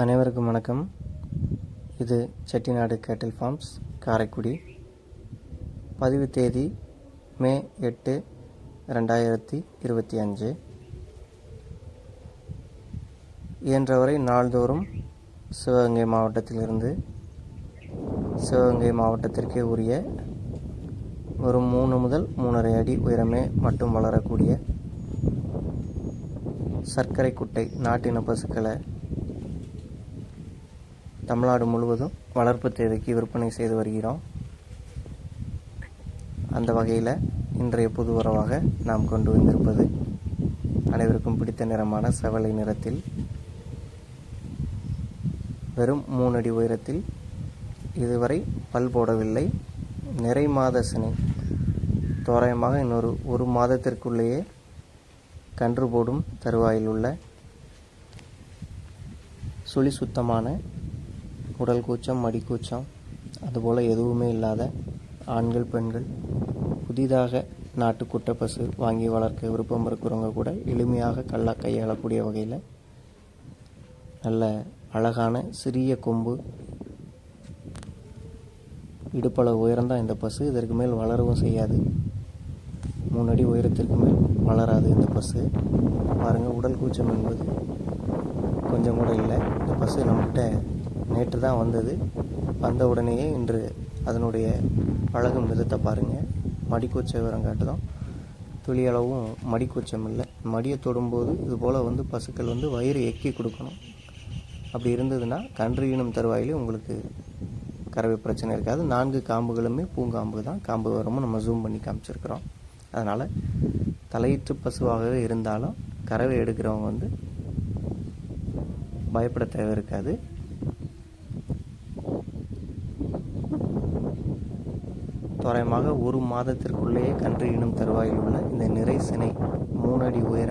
அனைவருக்கும் வணக்கம். இது செட்டிநாடு கேட்டில் ஃபார்ம்ஸ் காரைக்குடி. பதிவு தேதி மே எட்டு ரெண்டாயிரத்தி இருபத்தி அஞ்சு. இயன்றவரை நாள்தோறும் சிவகங்கை மாவட்டத்திலிருந்து சிவகங்கை மாவட்டத்திற்கே உரிய ஒரு மூணு முதல் மூணரை அடி உயரமே மட்டும் வளரக்கூடிய சர்க்கரை குட்டை நாட்டின பசுக்களை தமிழ்நாடு முழுவதும் வளர்ப்பு தேவைக்கு விற்பனை செய்து வருகிறோம். அந்த வகையில் இன்றைய புது உறவாக நாம் கொண்டு வந்திருப்பது அனைவருக்கும் பிடித்த நிறமான செவலை நிறத்தில் வெறும் மூணு அடி உயரத்தில் இதுவரை பல் போடவில்லை. நிறை மாத சினை தோராயமாக இன்னொரு ஒரு மாதத்திற்குள்ளேயே கன்று போடும் தருவாயில் உள்ள சுழி சுத்தமான உடல் கூச்சம் மடிக்கூச்சம் அதுபோல் எதுவுமே இல்லாத ஆண்கள் பெண்கள் புதிதாக நாட்டுக்குட்டை பசு வாங்கி வளர்க்க விருப்பம் இருக்கிறவங்க கூட எளிமையாக கல்லா கையாளக்கூடிய வகையில் நல்ல அழகான சிறிய கொம்பு இடுப்பளவு உயரம்தான் இந்த பசு இதற்கு மேல் வளரவும் செய்யாது. மூணு அடி உயரத்திற்கு மேல் வளராது இந்த பசு. பாருங்கள் உடல் கூச்சம் என்பது கொஞ்சம் கூட இல்லை. இந்த பசு நம்மகிட்ட நேற்று தான் வந்தது. வந்த உடனேயே இன்று அதனுடைய பழகும் விதத்தை பாருங்கள் மடிக்கூச்ச விவரம் காட்டுதான் துளியளவும் மடிக்கூச்சம் இல்லை. மடியை தொடும்போது இது போல் வந்து பசுக்கள் வந்து வயிறு எக்கி கொடுக்கணும். அப்படி இருந்ததுன்னா கன்று ஈனும் தருவாயிலே உங்களுக்கு கறவை பிரச்சனை இருக்காது. நான்கு காம்புகளுமே பூங்காம்பு தான். காம்பு வரமும் நம்ம ஜூம் பண்ணி காமிச்சிருக்கிறோம். அதனால் தலையீற்று பசுவாகவே இருந்தாலும் கறவை எடுக்கிறவங்க வந்து பயப்பட தேவை இருக்காது தோராயமாக ஒரு மாதத்திற்குள்ளேயே கன்று ஈனும் தருவாயில் உள்ள இந்த நிறை சினை மூணு அடி உயர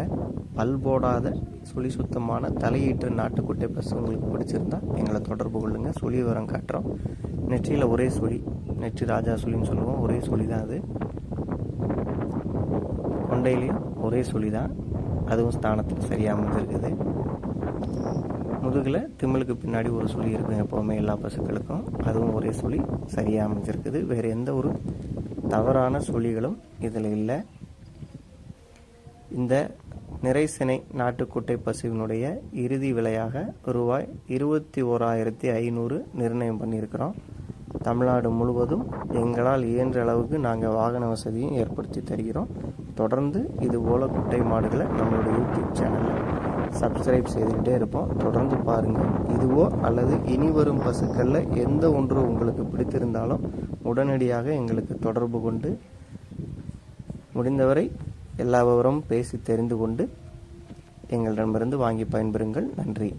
பல் போடாத சுழி சுத்தமான தலையீட்டு நாட்டுக்குட்டை பசு உங்களுக்கு பிடிச்சிருந்தா எங்களை தொடர்பு கொள்ளுங்கள் சுழி விவரம் காட்டுறோம். நெற்றியில் ஒரே சுழி நெற்றி ராஜா சுழின்னு சொல்லுவோம். ஒரே சுழி தான் அது. கொண்டையிலையும் ஒரே சுழி தான் அதுவும் ஸ்தானத்தில் சரியாக அமைஞ்சிருக்குது. முதுகில் திமிழுக்கு பின்னாடி ஒரு சுழி இருக்கும் எப்போவுமே எல்லா பசுக்களுக்கும். அதுவும் ஒரே சுழி சரியாக அமைஞ்சிருக்குது. வேறு எந்த ஒரு தவறான சுழிகளும் இதில் இல்லை. இந்த நிறைசினை நாட்டுக்குட்டை பசுவினுடைய இறுதி விலையாக ரூபாய் இருபத்தி ஓராயிரத்தி ஐநூறு நிர்ணயம் பண்ணியிருக்கிறோம். தமிழ்நாடு முழுவதும் எங்களால் இயன்ற அளவுக்கு நாங்கள் வாகன வசதியும் ஏற்படுத்தி தருகிறோம். தொடர்ந்து இது போல குட்டை மாடுகளை நம்மளோட யூடியூப் சேனலில் சப்ஸ்கிரைப் செய்துக்கிட்டே இருப்போம். தொடர்ந்து பாருங்கள் இதுவோ அல்லது இனி வரும் பசுக்களில் எந்த ஒன்று உங்களுக்கு பிடித்திருந்தாலும் உடனடியாக எங்களுக்கு தொடர்பு கொண்டு முடிந்தவரை எல்லா விவரமும் பேசி தெரிந்து கொண்டு எங்களிடமிருந்து வாங்கி பயன்பெறுங்கள். நன்றி.